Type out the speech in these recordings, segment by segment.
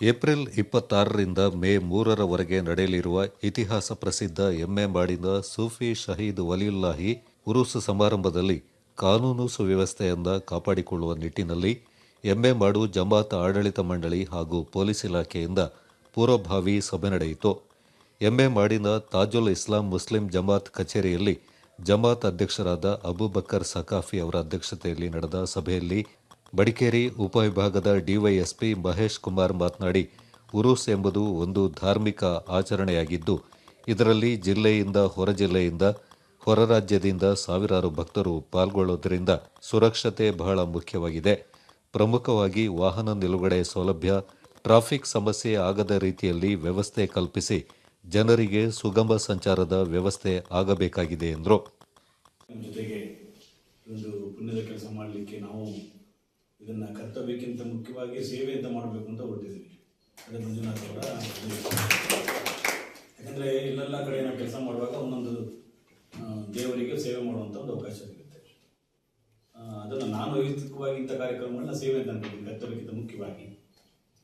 April ಇಪ್ಪತ್ತಾರರಿಂದ May ಮೂರರವರೆಗೆ ನಡೆಯಲಿರುವ ಇತಿಹಾಸ ಪ್ರಸಿದ್ಧ ಎಮ್ಮೆ ಮಾಡಿದ ಸೂಫಿ ಶಹೀದ್ ವಲಿಯುಲ್ಲಾಹಿ ಉರುಸ್ ಸಮಾರಂಭದಲ್ಲಿ ಕಾನೂನು ಸುವ್ಯವಸ್ಥೆಯಿಂದ ಕಾಪಾಡಿಕೊಳ್ಳುವ ನಿಟ್ಟಿನಲ್ಲಿ ಎಮ್ಮೆ ಮಾಡು ಜಮಾತ್ ಆಡಳಿತ ಮಂಡಳಿ ಹಾಗೂ ಪೊಲೀಸ್ ಇಲಾಖೆಯಿಂದ ಪೂರ್ವಭಾವಿ ಸಭೆ ನಡೆಯಿತು. ಎಮ್ಮೆ ಮಾಡಿನ ತಾಜುಲ್ ಇಸ್ಲಾಂ ಮುಸ್ಲಿಂ ಜಮಾತ್ ಕಚೇರಿಯಲ್ಲಿ ಜಮಾತ್ ಅಧ್ಯಕ್ಷರಾದ ಅಬೂಬಕ್ಕರ್ ಸಕಾಫಿ ಅವರ ಅಧ್ಯಕ್ಷತೆಯಲ್ಲಿ ನಡೆದ ಸಭೆಯಲ್ಲಿ ಬಡಿಕೇರಿ ಉಪವಿಭಾಗದ ಡಿವೈಎಸ್ಪಿ ಮಹೇಶ್ ಕುಮಾರ್ ಮಾತನಾಡಿ, ಉರುಸ್ ಎಂಬುದು ಒಂದು ಧಾರ್ಮಿಕ ಆಚರಣೆಯಾಗಿದ್ದು, ಇದರಲ್ಲಿ ಜಿಲ್ಲೆಯಿಂದ ಹೊರ ಜಿಲ್ಲೆಯಿಂದ, ಹೊರ ರಾಜ್ಯದಿಂದ ಸಾವಿರಾರು ಭಕ್ತರು ಪಾಲ್ಗೊಳ್ಳುವುದರಿಂದ ಸುರಕ್ಷತೆ ಬಹಳ ಮುಖ್ಯವಾಗಿದೆ. ಪ್ರಮುಖವಾಗಿ ವಾಹನ ನಿಲುಗಡೆ ಸೌಲಭ್ಯ, ಟ್ರಾಫಿಕ್ ಸಮಸ್ಯೆ ಆಗದ ರೀತಿಯಲ್ಲಿ ವ್ಯವಸ್ಥೆ ಕಲ್ಪಿಸಿ ಜನರಿಗೆ ಸುಗಮ ಸಂಚಾರದ ವ್ಯವಸ್ಥೆ ಆಗಬೇಕಾಗಿದೆ, ಎಂದರು. ಜೊತೆಗೆ ಒಂದು ಪುಣ್ಯದ ಕೆಲಸ ಮಾಡಲಿಕ್ಕೆ ನಾವು ಇದನ್ನ ಕರ್ತವ್ಯಕ್ಕಿಂತ ಮುಖ್ಯವಾಗಿ ಸೇವೆ ಅಂತ ಮಾಡಬೇಕು ಅಂತ ಹೊರಟಿದ್ದೀನಿ ಅದೇ ಮಂಜುನಾಥ್ ಅವರ. ಯಾಕಂದ್ರೆ ಇಲ್ಲೆಲ್ಲ ಕಡೆ ನಾವು ಕೆಲಸ ಮಾಡುವಾಗ ಒಂದೊಂದು ದೇವರಿಗೆ ಸೇವೆ ಮಾಡುವಂಥ ಒಂದು ಅವಕಾಶ ಸಿಗುತ್ತೆ. ಅದನ್ನು ನಾನು ವೈಯಕ್ತಿಕವಾಗಿ ಇಂಥ ಕಾರ್ಯಕ್ರಮಗಳನ್ನ ಸೇವೆ ಅಂತ ಅನ್ಕೊಂಡಿದ್ದೀನಿ, ಕರ್ತವ್ಯಕ್ಕಿಂತ ಮುಖ್ಯವಾಗಿ.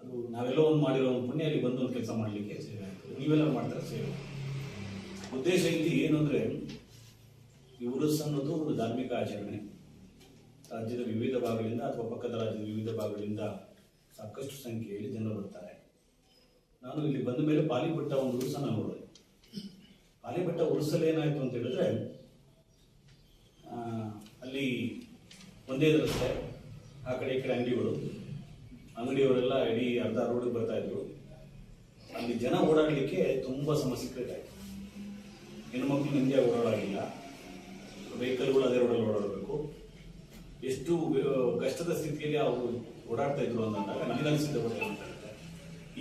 ಅದು ನಾವೆಲ್ಲೋ ಒಂದು ಮಾಡಿರೋ ಒಂದು ಪುಣ್ಯ, ಅಲ್ಲಿ ಬಂದು ಒಂದು ಕೆಲಸ ಮಾಡಲಿಕ್ಕೆ ಸೇವೆ ಆಗ್ತದೆ. ನೀವೆಲ್ಲ ಮಾಡ್ತಾರೆ ಸೇವೆ. ಉದ್ದೇಶ ಇಲ್ಲಿ ಏನು ಅಂದರೆ, ಈ ಉರುಸ್ ಅನ್ನೋದು ಒಂದು ಧಾರ್ಮಿಕ ಆಚರಣೆ. ರಾಜ್ಯದ ವಿವಿಧ ಭಾಗಗಳಿಂದ ಅಥವಾ ಪಕ್ಕದ ರಾಜ್ಯದ ವಿವಿಧ ಭಾಗಗಳಿಂದ ಸಾಕಷ್ಟು ಸಂಖ್ಯೆಯಲ್ಲಿ ಜನರು ಬರ್ತಾರೆ. ನಾನು ಇಲ್ಲಿ ಬಂದ ಮೇಲೆ ಪಾಲಿಭಟ್ಟ ಒಂದು ಉರುಸನ್ನು ನೋಡಿದೆ ಪಾಲಿಭಟ್ಟ ಉರುಸಲ್ಲಿ ಏನಾಯಿತು ಅಂತ ಹೇಳಿದ್ರೆ ಅಲ್ಲಿ ಒಂದೇ ರಸ್ತೆ, ಆ ಕಡೆ ಈ ಕಡೆ ಅಂಗಡಿಗಳು, ಅಂಗಡಿಯವರೆಲ್ಲ ಇಡೀ ಅರ್ಧ ರೋಡಿಗೆ ಬರ್ತಾ ಇದ್ರು. ಅಲ್ಲಿ ಜನ ಓಡಾಡಲಿಕ್ಕೆ ತುಂಬ ಸಮಸ್ಯೆ ಕ್ರಿಯೇಟ್ ಆಯಿತು ಹೆಣ್ಮಕ್ಳು ಓಡಾಡಲಿಲ್ಲ ವೆಹಿಕಲ್ಗಳು ಅದೇ ರೋಡಲ್ಲಿ ಓಡಾಡಬೇಕು. ಎಷ್ಟು ಕಷ್ಟದ ಸ್ಥಿತಿಯಲ್ಲಿ ಅವರು ಓಡಾಡ್ತಾ ಇದ್ರು ಬಗ್ಗೆ ಅಂತ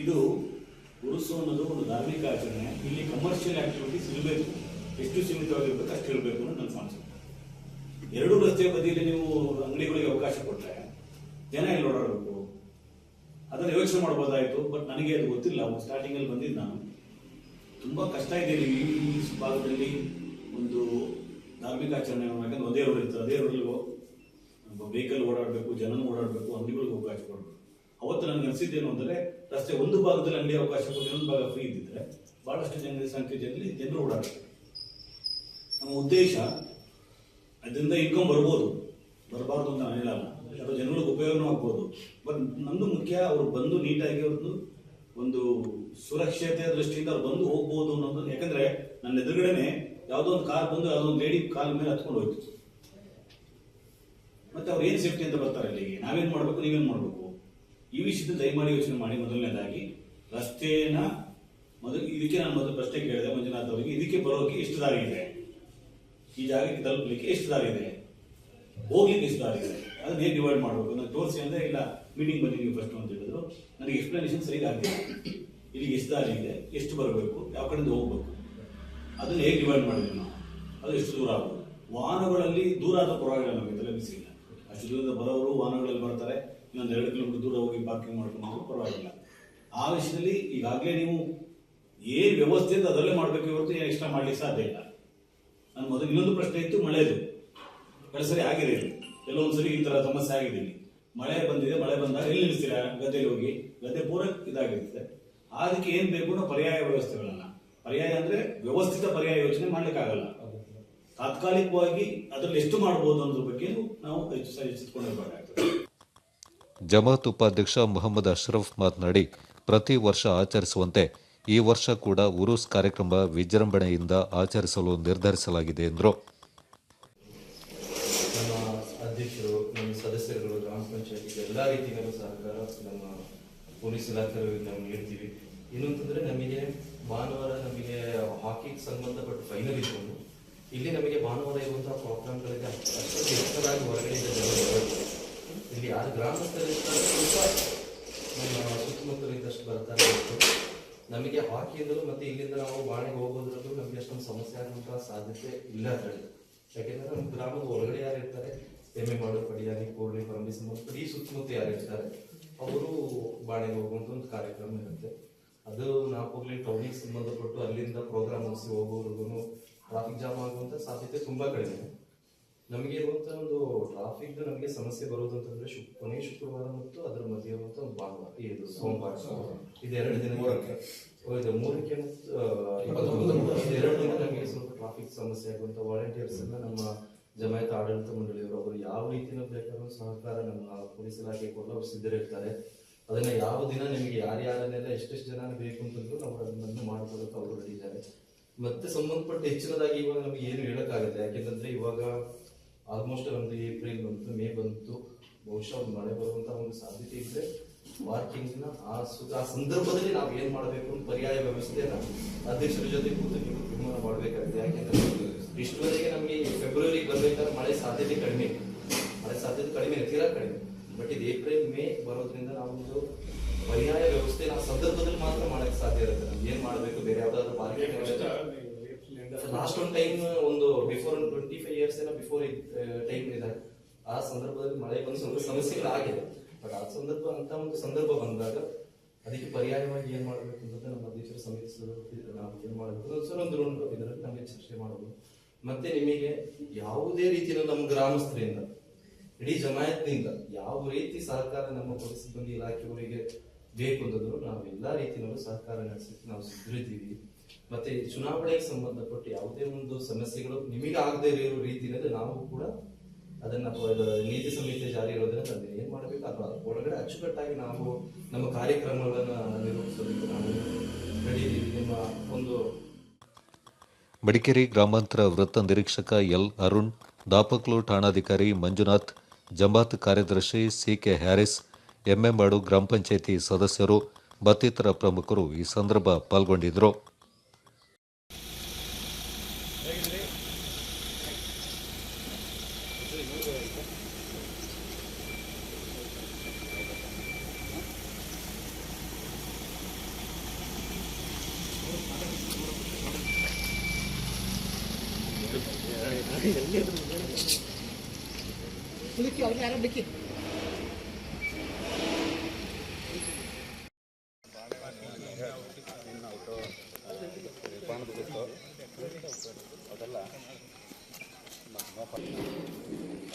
ಇದು ಉರುಸು ಅನ್ನೋದು ಒಂದು ಧಾರ್ಮಿಕ ಆಚರಣೆ. ಇಲ್ಲಿ ಕಮರ್ಷಿಯಲ್ ಆಕ್ಟಿವಿಟೀಸ್ ಇರಬೇಕು ಎಷ್ಟು ಸೀಮಿತವಾಗಿರ್ಬೇಕು ಅಷ್ಟು ಇರಬೇಕು ಅನ್ನೋದು ನನ್ನ ಕಾನ್ಸೆಪ್ಟ್ ಎರಡು ರಸ್ತೆ ಬದಿಯಲ್ಲಿ ನೀವು ಅಂಗಡಿಗಳಿಗೆ ಅವಕಾಶ ಕೊಟ್ಟರೆ ಜನ ಇಲ್ಲಿ ಓಡಾಡಬೇಕು? ಅದನ್ನು ಯೋಚನೆ ಮಾಡ್ಬೋದಾಯಿತು, ಬಟ್ ನನಗೆ ಅದು ಗೊತ್ತಿಲ್ಲ. ಸ್ಟಾರ್ಟಿಂಗ್ ಅಲ್ಲಿ ಬಂದಿದ್ದು ನಾನು. ತುಂಬಾ ಕಷ್ಟ ಇದೆ ಈ ಭಾಗದಲ್ಲಿ ಒಂದು ಧಾರ್ಮಿಕ ಆಚರಣೆ ಯಾಕಂದ್ರೆ ಒಂದೇ ರೋಡ್ ಇರ್ತದೆ ಅದೇ ರೋಡಲ್ಲಿ ವೆಹಿಕಲ್ ಓಡಾಡಬೇಕು, ಜನನು ಓಡಾಡಬೇಕು, ಅಂಗಡಿಗಳಿಗೆ ಅವಕಾಶ ಕೊಡಬೇಕು. ಅವತ್ತು ನನಗೆ ಅನಿಸಿದ್ದೇನು ಅಂದರೆ, ರಸ್ತೆ ಒಂದು ಭಾಗದಲ್ಲಿ ಅಂಗಡಿ ಅವಕಾಶ ಕೊಟ್ಟು ಇನ್ನೊಂದು ಭಾಗ ಫ್ರೀ ಇದ್ದಿದ್ರೆ ಬಹಳಷ್ಟು ಜನ ಸಂಖ್ಯೆಯಲ್ಲಿ ಜನರು ಓಡಾಡಬೇಕು. ನಮ್ಮ ಉದ್ದೇಶ ಅದರಿಂದ ಇನ್ಕಮ್ ಬರ್ಬೋದು. ಬರಬಾರ್ದು ಅಂತ ನಾನು ಹೇಳಲ್ಲ ಅದು ಜನಗಳಿಗೆ ಉಪಯೋಗನೂ ಆಗ್ಬೋದು. ಬಟ್ ನಮ್ದು ಮುಖ್ಯ, ಅವ್ರು ಬಂದು ನೀಟಾಗಿ ಅವ್ರದ್ದು ಒಂದು ಸುರಕ್ಷತೆಯ ದೃಷ್ಟಿಯಿಂದ ಅವ್ರು ಬಂದು ಹೋಗ್ಬೋದು ಅನ್ನೋದು. ಯಾಕಂದ್ರೆ ನನ್ನ ಎದುರುಗಡೆನೆ ಯಾವುದೋ ಒಂದು ಕಾರ್ ಬಂದು, ಯಾವುದೋ ಒಂದು ಲೇಡಿ ಕಾಲ್ ಮೇಲೆ ಹತ್ಕೊಂಡು ಹೋಯ್ತು. ಮತ್ತೆ ಅವ್ರು ಏನ್ ಸೇಫ್ಟಿ ಅಂತ ಬರ್ತಾರೆ ಅಲ್ಲಿಗೆ? ನಾವೇನ್ ಮಾಡ್ಬೇಕು, ನೀವೇನ್ ಮಾಡ್ಬೇಕು? ಈ ವಿಷಯದ ದಯಮಾಡಿ ಯೋಚನೆ ಮಾಡಿ ಮೊದಲನೇದಾಗಿ, ರಸ್ತೆನ ಮೊದಲು ಇದಕ್ಕೆ ನಾನು ಮೊದಲು ಪ್ರಶ್ನೆ ಕೇಳಿದೆ ಮಂಜುನಾಥ್ ಅವರಿಗೆ, ಇದಕ್ಕೆ ಬರೋಕೆ ಎಷ್ಟು ದಾರಿ ಇದೆ? ಈ ಜಾಗಕ್ಕೆ ತಲುಪಲಿಕ್ಕೆ ಎಷ್ಟು ದಾರಿ ಇದೆ? ಹೋಗ್ಲಿಕ್ಕೆ ಎಷ್ಟು ದಾರಿ ಇದೆ? ಅದನ್ನ ಹೇಗೆ ಡಿವೈಡ್ ಮಾಡಬೇಕು? ನಾನು ತೋರಿಸಿ ಅಂದ್ರೆ, ಇಲ್ಲ ಮೀಟಿಂಗ್ ನೀವು ಫಸ್ಟ್ ಅಂತ ಹೇಳಿದ್ರು. ನನಗೆ ಎಕ್ಸ್ಪ್ಲನೇಷನ್ ಸರಿಯಾಗಿ ಆಗ್ತಿಲ್ಲ. ಇಲ್ಲಿಗೆ ಎಷ್ಟು ದಾರಿ ಇದೆ? ಎಷ್ಟು ಬರಬೇಕು? ಯಾವ ಕಡೆಯಿಂದ ಹೋಗ್ಬೇಕು? ಅದನ್ನ ಹೇಗೆ ಡಿವೈಡ್ ಮಾಡಿದ್ವಿ ನಾವು? ಅದು ಎಷ್ಟು ದೂರ ಆಗ್ಬೋದು ವಾಹನಗಳಲ್ಲಿ ದೂರ ಆದ ಪರವಾಗಿಲ್ಲ ನಮಗೆ ಅಷ್ಟು ದೂರದ ಬರೋರು ವಾಹನಗಳಲ್ಲಿ ಬರ್ತಾರೆ. ಇನ್ನೊಂದು ಎರಡು ಕಿಲೋಮೀಟರ್ ದೂರ ಹೋಗಿ ಪಾರ್ಕಿಂಗ್ ಮಾಡ್ಕೊಂಡು ಪರವಾಗಿಲ್ಲ. ಆ ವಿಷಯದಲ್ಲಿ ಈಗಾಗಲೇ ನೀವು ಏನು ವ್ಯವಸ್ಥೆ ಅಂತ ಅದರಲ್ಲೇ ಮಾಡಬೇಕು ಹೊರತು ಏನು ಎಕ್ಸ್ಟ್ರಾ ಮಾಡಲಿಕ್ಕೆ ಸಾಧ್ಯ ಇಲ್ಲ. ನನ್ನ ಮೊದಲು ಇನ್ನೊಂದು ಪ್ರಶ್ನೆ ಇತ್ತು, ಮಳೆದು. ಕಳೆದ ಸರಿ ಆಗಿದೆ ಕೆಲವೊಂದು ಸರಿ ಈ ಥರ ಸಮಸ್ಯೆ ಆಗಿದೆ ಮಳೆ ಬಂದಿದೆ, ಮಳೆ ಬಂದಾಗ ಎಲ್ಲಿ ನಿಲ್ಲಿಸ್ತೀರಾ? ಗದ್ದೆಗೆ ಹೋಗಿ. ಗದ್ದೆ ಪೂರ ಇದಾಗಿರ್ತದೆ ಅದಕ್ಕೆ ಏನು ಬೇಕು ಪರ್ಯಾಯ ವ್ಯವಸ್ಥೆಗಳನ್ನು. ಪರ್ಯಾಯ ಅಂದರೆ ವ್ಯವಸ್ಥಿತ ಪರ್ಯಾಯ ಯೋಚನೆ ಮಾಡ್ಲಿಕ್ಕಾಗಲ್ಲ. ತಾತ್ಕಾಲಿಕವಾಗಿ ಅದರಲ್ಲಿ ಎಷ್ಟು ಮಾಡಬಹುದು ಅನ್ನೋದ್ರ ಬಗ್ಗೆ ನಾವು ಎಚ್ಚೆತ್ಕೊಂಡಿರ್ಬೇಕಾಗ್ತದೆ ಜಮಾತ್ ಉಪಾಧ್ಯಕ್ಷ ಮೊಹಮ್ಮದ್ ಅಶ್ರಫ್ ಮಾತನಾಡಿ ಪ್ರತಿ ವರ್ಷ ಆಚರಿಸುವಂತೆ ಈ ವರ್ಷ ಕೂಡ ಉರುಸ್ ಕಾರ್ಯಕ್ರಮ ವಿಜೃಂಭಣೆಯಿಂದ ಆಚರಿಸಲು ನಿರ್ಧರಿಸಲಾಗಿದೆ ಎಂದರು. ನಮ್ಮ ಅಧ್ಯಕ್ಷರು ನಮ್ಮ ಸದಸ್ಯರುಗಳು ಗ್ರಾಮ ಪಂಚಾಯತ್ ಎಲ್ಲ ರೀತಿಯ ಸಹಕಾರ ನಮ್ಮ ಪೊಲೀಸ್ ಇಲಾಖೆಯವರಿಗೆ ನಾವು ನೀಡ್ತೀವಿ. ಇನ್ನೊಂತಂದ್ರೆ ನಮಗೆ ಭಾನುವಾರ ನಮಗೆ ಹಾಕಿಗೆ ಸಂಬಂಧಪಟ್ಟ ಫೈನಲ್ ಇಟ್ಕೊಂಡು ಇಲ್ಲಿ ನಮಗೆ ಭಾನುವಾರ ಇರುವಂತಹ ಪ್ರೋಗ್ರಾಮ್ಗಳಿಗೆ ಅಷ್ಟು ಹೊರಗಡೆ ಇಲ್ಲಿ ಯಾರು ಗ್ರಾಮಸ್ಥರಿಂದ ಸ್ವಲ್ಪ ನಮ್ಮ ಬರ್ತಾರೆ ನಮಗೆ ಹಾಕಿಯಿಂದಲೂ ಮತ್ತೆ ಇಲ್ಲಿಂದ ನಾವು ಬಾಣಿಗೆ ಹೋಗೋದ್ರಲ್ಲೂ ನಮಗೆ ಅಷ್ಟೊಂದು ಸಮಸ್ಯೆ ಆಗುವಂತಹ ಸಾಧ್ಯತೆ ಇಲ್ಲ ಹೇಳಿ ಯಾಕೆಂದ್ರೆ ನಮ್ಮ ಗ್ರಾಮದ ಹೊರಗಡೆ ಯಾರು ಇರ್ತಾರೆ? ಎಮ್ಮೆ ಮಾಡು ಪಡಿಯಾನಿ ಕೋರ್ಲಿ, ಪರಂಬಿ ಸಂಬಂಧ ಈ ಸುತ್ತಮುತ್ತ ಯಾರು ಇರ್ತಾರೆ? ಅವರು ಬಾಣಿಗೆ ಹೋಗುವಂತ ಒಂದು ಕಾರ್ಯಕ್ರಮ ಇರುತ್ತೆ. ಅದು ನಾಪೋಗ್ಲಿ ಟೌನಿಗೆ ಸಂಬಂಧಪಟ್ಟು ಅಲ್ಲಿಂದ ಪ್ರೋಗ್ರಾಮ್ ಮುಗಿಸಿ ಹೋಗೋವರೆಗೂ ಟ್ರಾಫಿಕ್ ಜಾಮ್ ಆಗುವಂತ ಸಾಧ್ಯತೆ ತುಂಬಾ ಕಡಿಮೆ. ನಮಗೆ ಇರುವಂತಹ ಒಂದು ಟ್ರಾಫಿಕ್ ನಮಗೆ ಸಮಸ್ಯೆ ಬರೋದು ಅಂತಂದ್ರೆ ಶು ಕೊನೆ ಶುಕ್ರವಾರ ಮತ್ತು ಅದರ ಮಧ್ಯೆ ಇರುವಂತ ಒಂದು ಭಾನುವಾರ ಇದು ಸೋಮವಾರ. ಇದು ಎರಡು ದಿನ ಮೂರಕ್ಕೆ. ಹೌದು ಮೂರಕ್ಕೆ ಮತ್ತು. ಇದು ಎರಡು ದಿನ ನಮಗೆ ಸ್ವಲ್ಪ ಟ್ರಾಫಿಕ್ ಸಮಸ್ಯೆ ಆಗುವಂತ ವಾಲಂಟಿಯರ್ಸ್ ಎಲ್ಲ ನಮ್ಮ ಜಮಾಯತ್ ಆಡಳಿತ ಮಂಡಳಿಯವರು ಅವರು ಯಾವ ರೀತಿಯ ಬೇಕಾದ್ರೂ ಸಹಕಾರ ನಮ್ಮ ಪೊಲೀಸ್ ಇಲಾಖೆ ಕೊಡಲು ಅವರು ಸಿದ್ಧರಿರ್ತಾರೆ ಅದನ್ನ ಯಾವ ದಿನ ನಿಮಗೆ ಯಾರ್ಯಾರನ್ನೆಲ್ಲ ಎಷ್ಟೆಷ್ಟು ಜನ ಬೇಕು ಅಂತಂದ್ರು ನಾವು ಅದನ್ನು ಮಾಡ್ಕೊಳ್ಳೋಕೆ ಅವರು ರೆಡಿ ಇದ್ದಾರೆ. ಮತ್ತೆ ಸಂಬಂಧಪಟ್ಟ ಹೆಚ್ಚಿನದಾಗಿ ಇವಾಗ ನಮಗೆ ಏನು ಹೇಳಕ್ಕಾಗುತ್ತೆ ಯಾಕೆಂತಂದ್ರೆ ಇವಾಗ ಆಲ್ಮೋಸ್ಟ್ ನಮ್ದು ಏಪ್ರಿಲ್ ಬಂತು, ಮೇ ಬಂತು. ಬಹುಶಃ ಒಂದು ಮಳೆ ಬರುವಂತ ಒಂದು ಸಾಧ್ಯತೆ ಇದ್ರೆ ವಾರ್ಕಿಂಗ್ನ ಆ ಸು- ಆ ಸಂದರ್ಭದಲ್ಲಿ ನಾವು ಏನ್ ಮಾಡಬೇಕು ಅಂತ ಪರ್ಯಾಯ ವ್ಯವಸ್ಥೆನ ಅಧ್ಯಕ್ಷರ ಜೊತೆ ಕೂತು ನೀವು ತೀರ್ಮಾನ ಮಾಡಬೇಕಾಗಿದೆ ಯಾಕೆಂದ್ರೆ ಇಷ್ಟುವರೆಗೆ ನಮಗೆ ಫೆಬ್ರವರಿ ಬರ್ಬೇಕಾದ್ರೆ ಮಳೆ ಸಾಧ್ಯತೆ ಕಡಿಮೆ. ಮಳೆ ಸಾಧ್ಯತೆ ಕಡಿಮೆ, ತೀರಾ ಕಡಿಮೆ. ಬಟ್ ಇದು ಏಪ್ರಿಲ್ ಮೇ ಬರೋದ್ರಿಂದ ನಾವು ಒಂದು ಪರ್ಯಾಯ ವ್ಯವಸ್ಥೆ ಆ ಸಂದರ್ಭದಲ್ಲಿ ಮಾತ್ರ ಮಾಡಕ್ ಸಾಧ್ಯ ಇರುತ್ತೆ. ನಮ್ಗೆ ಏನ್ ಮಾಡಬೇಕು? ಬೇರೆ ಯಾವ್ದಾದ್ರು ಪಾಲಿಕೆ ಲಾಸ್ಟ್ ಒಂದು ಟೈಮ್ ಒಂದು ಬಿಫೋರ್ ಟ್ವೆಂಟಿ ಫೈವ್ ಇಯರ್ಸ್ ಏನೋ ಬಿಫೋರ್ ಟೈಮ್ ಇದೆ. ಆ ಸಂದರ್ಭದಲ್ಲಿ ಮಳೆ ಬಂದು ಸ್ವಲ್ಪ ಸಮಸ್ಯೆಗಳಾಗಿದೆ. ಬಟ್ ಆ ಸಂದರ್ಭ ಅಂತ ಒಂದು ಸಂದರ್ಭ ಬಂದಾಗ ಅದಕ್ಕೆ ಪರ್ಯಾಯವಾಗಿ ಏನ್ ಮಾಡಬೇಕು ಅಂತ ನಮ್ಮ ಅಧ್ಯಕ್ಷರ ಸಮಿತಿ ನಾವು ಏನ್ ಮಾಡಬೇಕು? ಸರ್ ಒಂದು ರೌಂಡ್ ಇದರಲ್ಲಿ ನಮಗೆ ಚರ್ಚೆ ಮಾಡೋದು. ಮತ್ತೆ ನಿಮಗೆ ಯಾವುದೇ ರೀತಿಯ ನಮ್ಮ ಗ್ರಾಮಸ್ಥರಿಂದ ಇಡೀ ಜಮಾಯತ್ನಿಂದ ಯಾವ ರೀತಿ ಸರ್ಕಾರ ನಮ್ಮ ಪೊಲೀಸ್ ಸಿಬ್ಬಂದಿ ಇಲಾಖೆಯವರಿಗೆ ಬೇಕು ನಾವು ಎಲ್ಲಾ ರೀತಿಯಲ್ಲೂ ಸಹಕಾರ ನಡೆಸಲಿಕ್ಕೆ ನಾವು ಸಿದ್ಧರಿದ್ದೀವಿ. ಮತ್ತೆ ಚುನಾವಣೆಗೆ ಸಂಬಂಧಪಟ್ಟ ಯಾವುದೇ ಒಂದು ಸಮಸ್ಯೆಗಳು ನಿಮಗೆ ಆಗದೆ ಇರೋ ರೀತಿಯಲ್ಲಿ ನಾವು ಕೂಡ ಅದನ್ನ ನೀತಿ ಸಂಹಿತೆ ಜಾರಿ ಇರೋದನ್ನ ಅದನ್ನ ಏನ್ ಮಾಡಬೇಕು? ಅಥವಾ ಒಳಗಡೆ ಅಚ್ಚುಕಟ್ಟಾಗಿ ನಾವು ನಮ್ಮ ಕಾರ್ಯಕ್ರಮಗಳನ್ನ ನಿರ್ವಹಿಸೋದಕ್ಕೆ ನಾವು ರೆಡಿ ನಿಮ್ಮ ಒಂದು ಮಡಿಕೇರಿ ಗ್ರಾಮಾಂತರ ವೃತ್ತ ನಿರೀಕ್ಷಕ ಎಲ್ ಅರುಣ್, ದಾಪಕ್ಲು ಠಾಣಾಧಿಕಾರಿ ಮಂಜುನಾಥ್, ಜಂಬಾತ್ ಕಾರ್ಯದರ್ಶಿ ಸಿ ಕೆ ಹ್ಯಾರಿಸ್ ಎಮ್ಮೆಂಬಾಡು ಗ್ರಾಮ ಪಂಚಾಯಿತಿ ಸದಸ್ಯರು ಮತ್ತಿತರ ಪ್ರಮುಖರು ಈ ಸಂದರ್ಭ ಪಾಲ್ಗೊಂಡಿದ್ದರು.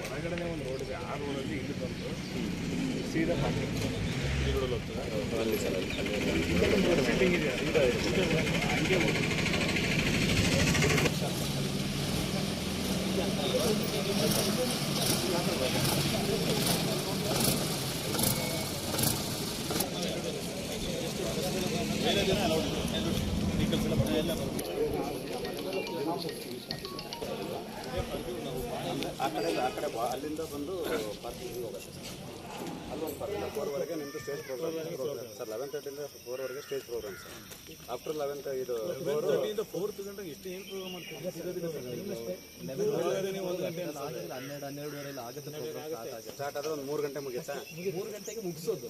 ಹೊರಗಡೆ ಒಂದು ರೋಡ್ ಇದೆ ಆ ರೋಡಲ್ಲಿ ಇಲ್ಲಿ ಬಂದು ಸೀದಾ ಪಾರ್ಕಿಂಗ್ ಅಲ್ಲಿ ಸರ್ ಸೆಟ್ಟಿಂಗ್ ಇದೆ. ಹಂಗೆ ಹೋಗಿ ಆ ಕಡೆ ಆ ಕಡೆ ಬಾ- ಅಲ್ಲಿಂದ ಬಂದು ಪಾರ್ಕಿಂಗ್ ಹೋಗುತ್ತೆ ಅಲ್ಲೊಂದು ಪರ್ ಫೋರ್ವರೆಗೆ ನಿಮ್ಮದು ಸ್ಟೇಜ್ ಪ್ರೋಗ್ರಾಮ್ ಸರ್ ಲೆವೆನ್ ತರ್ಟಿಯಿಂದ ಫೋರ್ವರೆಗೆ stage programme sir after eleven ಇದು ಫೋರ್ ಗಂಟೆಗೆ ಎಷ್ಟು ಏನು ಪ್ರೋಗ್ರಾಮ್ ಮಾಡ್ತೀವಿ ಹನ್ನೆರಡು ಹನ್ನೆರಡುವರೆ ಆಗುತ್ತೆ ಸ್ಟಾರ್ಟ್ ಆದರೆ ಒಂದು ಮೂರು ಗಂಟೆ ಮುಗಿಯುತ್ತಾ? ಮೂರು ಗಂಟೆಗೆ ಮುಗಿಸೋದು.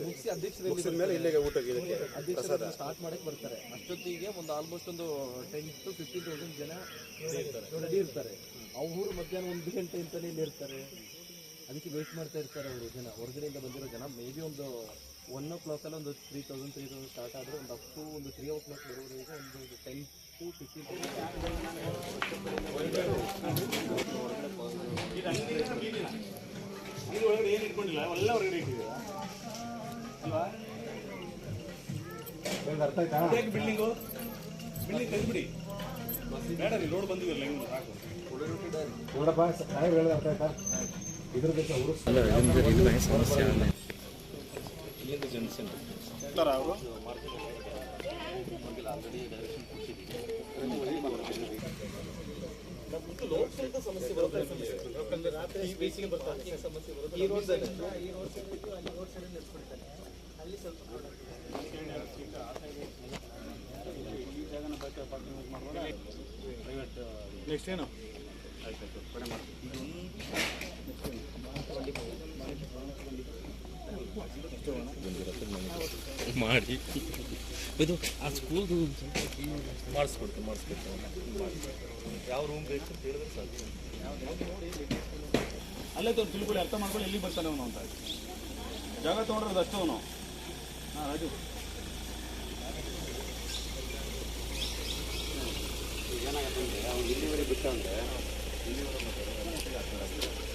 ಮುಗಿಸಿ ಮುಗಿಸಿದ ಮೇಲೆ ಇಲ್ಲಿಗೆ ಊಟಕ್ಕೆ ಇದಕ್ಕೆ ಅಧ್ಯಕ್ಷರು ಸ್ಟಾರ್ಟ್ ಮಾಡಕ್ಕೆ ಬರ್ತಾರೆ? ಅಷ್ಟೊತ್ತಿಗೆ ಒಂದು ಆಲ್ಮೋಸ್ಟ್ ಒಂದು ಟೆನ್ ಟು ಫಿಫ್ಟೀನ್ ತೌಸಂಡ್ ಜನ ರೆಡಿ ಇರ್ತಾರೆ. ಅವ್ರು ಮಧ್ಯಾಹ್ನ ಒಂದು ಗಂಟೆ ಅಂತಲೇ ಇಲ್ಲಿ ಇರ್ತಾರೆ. ಅದಕ್ಕೆ ವೇಟ್ ಮಾಡ್ತಾ ಇರ್ತಾರೆ ಅವರು ಜನ. ಹೊರಗಡೆಯಿಂದ ಬಂದಿರೋ ಜನ ಮೇ ಬಿ ಒಂದು ಒನ್ ಓ ಕ್ಲಾಕಲ್ಲಿ ಒಂದು three thousand three thousand start ಆದರೆ ಒಂದು ಅಪ್ ಟು ಒಂದು ತ್ರೀ ಓ ಕ್ಲಾಕ್ ಬರೋವರೆಗೆ ಒಂದು ಟೆನ್ ಟು ಫಿಫ್ಟೀನ್ ಒಳಗಡೆ ಏನು ಇಟ್ಕೊಂಡಿಲ್ಲ? ಎಲ್ಲ ಹೊರಗಡೆ ಇಟ್ಟಿದ್ದೀರಾ? ಅಲ್ವಾ? ಹೇಗೆ ಬಿಲ್ಡಿಂಗು ಬಿಲ್ಡಿಂಗ್ ತೆಗೆದ್ಬಿಡಿ. ಬೇಡ ರೀ ರೋಡ್ ಬಂದಿವಲ್ಲ ಹೆಂಗೆ ಸಾಕು. ಇರ್ತಾರಾ ಅವರು ಇದು ಲೋಕಲ್ದ ಸಮಸ್ಯೆ ಬರುತ್ತೆ ಈ ಬೇಸಿಗೆ ಬರ್ತಾರೆ ಸಮಸ್ಯೆ ಅಲ್ಲಿ ಸ್ವಲ್ಪ ನೆಕ್ಸ್ಟ್ ಏನು? ಮಾಡಿ. ಇದು ಆ ಸ್ಕೂಲ್ದು ಮಾಡಿಸ್ಕೊಡ್ತೀನಿ ಮಾಡಿಸ್ಕೊಡ್ತೀನಿ. ಯಾವ ರೂಮ್ ಬೇಕು ಅಂತ ಹೇಳಿದ್ರೆ ಸಾಕು. ಅಲ್ಲೇ ತೊಗೊಂಡು ತಿಳ್ಕೊಳ್ಳಿ ಅರ್ಥ ಮಾಡ್ಕೊಳ್ಳಿ ಎಲ್ಲಿ ಬರ್ತಾನೆ ಅವನು ಅಂತ. ಜಾಗ ತೊಗೊಂಡ್ರೆ ಅಷ್ಟು ಅವನು. ಹಾಂ ರಾಜು. ಏನಾಗತ್ತೆ ಅಂದರೆ ಅವ್ನು ಇಲ್ಲಿವರೆಗೆ ಬಿಟ್ಟ You.